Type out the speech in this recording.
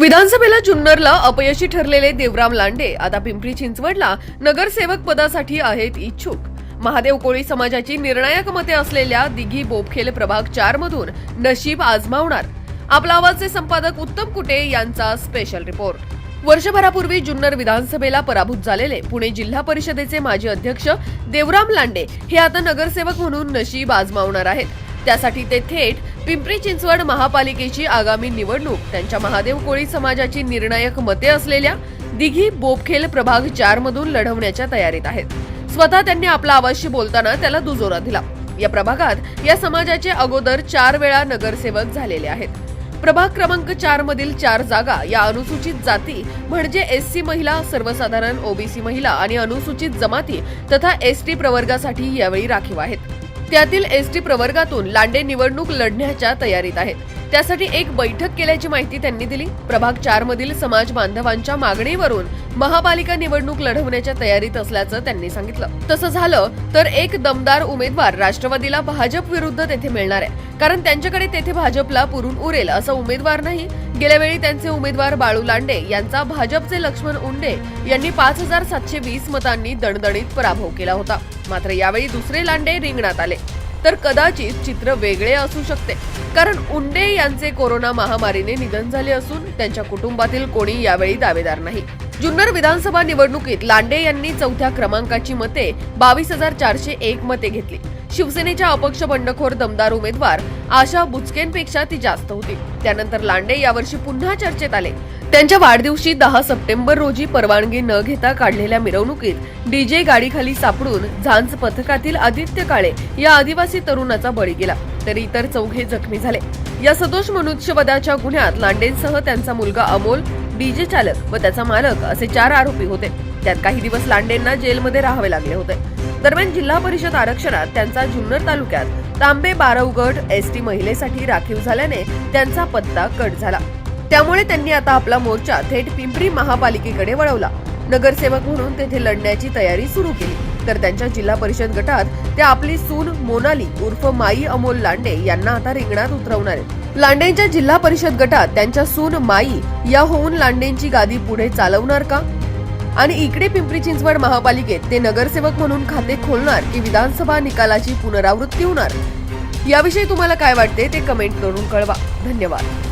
विधानसभेला जुन्नरला अपयशी ठरलेले देवराम लांडे आता पिंपरी चिंचवडला नगरसेवक पदासाठी आहेत इच्छुक. महादेव कोळी समाजाची निर्णायक मते असलेल्या दिघी बोपखेल प्रभाग चार मधून नशीब आजमावणार. आपला आवाजचे संपादक उत्तम कुटे यांचा स्पेशल रिपोर्ट वर्षभरापूर्वी जुन्नर विधानसभेला पराभूत झालेले पुणे जिल्हा परिषदेचे माजी अध्यक्ष देवराम लांडे हे आता नगरसेवक म्हणून नशीब आजमावणार आहेत. त्यासाठी ते थेट पिंपरी चिंचवड महापालिकेची आगामी निवडणूक त्यांच्या महादेव कोळी समाजाची निर्णायक मते असलेल्या दिघी बोपखेल प्रभाग चार मधून लढवण्याच्या तयारीत आहेत. स्वतः त्यांनी आपला आवाजशी बोलताना त्याला दुजोरा दिला. या प्रभागात या समाजाचे अगोदर चार वेळा नगरसेवक झालेले आहेत. प्रभाग क्रमांक चार मधील चार जागा या अनुसूचित जाती म्हणजे एस सी महिला सर्वसाधारण ओबीसी महिला आणि अनुसूचित जमाती तथा एस टी प्रवर्गासाठी यावेळी राखीव आहेत. त्यातील एस टी प्रवर्गातून लांडे निवडणूक लढण्याच्या तयारीत आहेत. त्यासाठी एक बैठक केल्याची माहिती त्यांनी दिली. प्रभाग चार मधील समाज बांधवांच्या मागणीवरून महापालिका निवडणूक लढवण्याच्या तयारीत असल्याचं त्यांनी सांगितलं. तसं झालं तर एक दमदार उमेदवार राष्ट्रवादीला भाजप विरुद्ध तेथे मिळणार आहे. कारण त्यांच्याकडे तेथे भाजपला पुरून उरेल असा उमेदवार नाही गेल्या वेळी त्यांचे उमेदवार बाळू लांडे यांचा भाजपचे लक्ष्मण उंडे यांनी पाच हजार सातशे वीस मतांनी दणदणीत पराभव केला होता. मात्र यावेळी दुसरे लांडे रिंगणात आले. तर कदाचित चित्र वेगळे असू शकते. कारण उंडे यांचे कोरोना महामारीने निधन झाले असून त्यांच्या कुटुंबातील कोणी यावेळी दावेदार नाही. जुन्नर विधानसभा निवडणुकीत लांडे यांनी चौथ्या क्रमांकाची मते बावीस हजार चारशे एक मते घेतली. शिवसेनेच्या अपक्ष बंडखोर दमदार उमेदवार आशा बुचकेंपेक्षा ती जास्त होती. त्यानंतर लांडे यावर्षी पुन्हा चर्चेत आले. त्यांच्या वाढदिवशी दहा सप्टेंबर रोजी परवानगी न घेता काढलेल्या मिरवणुकीत डीजे गाडीखाली सापडून झांज पथकातील आदित्य काळे या आदिवासी तरुणाचा बळी गेला. तर इतर चौघे जखमी झाले. या सदोष मनुष्यवधाच्या गुन्ह्यात लांडेंसह त्यांचा मुलगा अमोल डीजे चालक व त्याचा मालक असे चार आरोपी होते. त्यात काही दिवस लांडेंना जेलमध्ये राहावे लागले होते. दरम्यान जिल्हा परिषद आरक्षणात त्यांचा जुन्नर तालुक्यात तांबे बारवगड एस टी महिलेसाठी राखीव झाल्याने त्यांचा पत्ता कट झाला. त्यामुळे त्यांनी आता आपला मोर्चा थेट पिंपरी महापालिकेकडे वळवला. नगरसेवक म्हणून तेथे लढण्याची तयारी सुरू केली. तर त्यांच्या जिल्हा परिषद गटात ते आपली सून मोनाली उर्फ माई अमोल लांडे यांना आता रिंगणात उतरवणार आहेत. लांडेंच्या जिल्हा परिषद गटात त्यांच्या सून माई या होऊन लांडेंची गादी पुढे चालवणार का? आणि इकडे पिंपरी चिंचवड महापालिकेत ते नगरसेवक म्हणून खाते खोलणार की विधानसभा निकालाची पुनरावृत्ती होणार? याविषयी तुम्हाला काय वाटते ते कमेंट करून कळवा. धन्यवाद.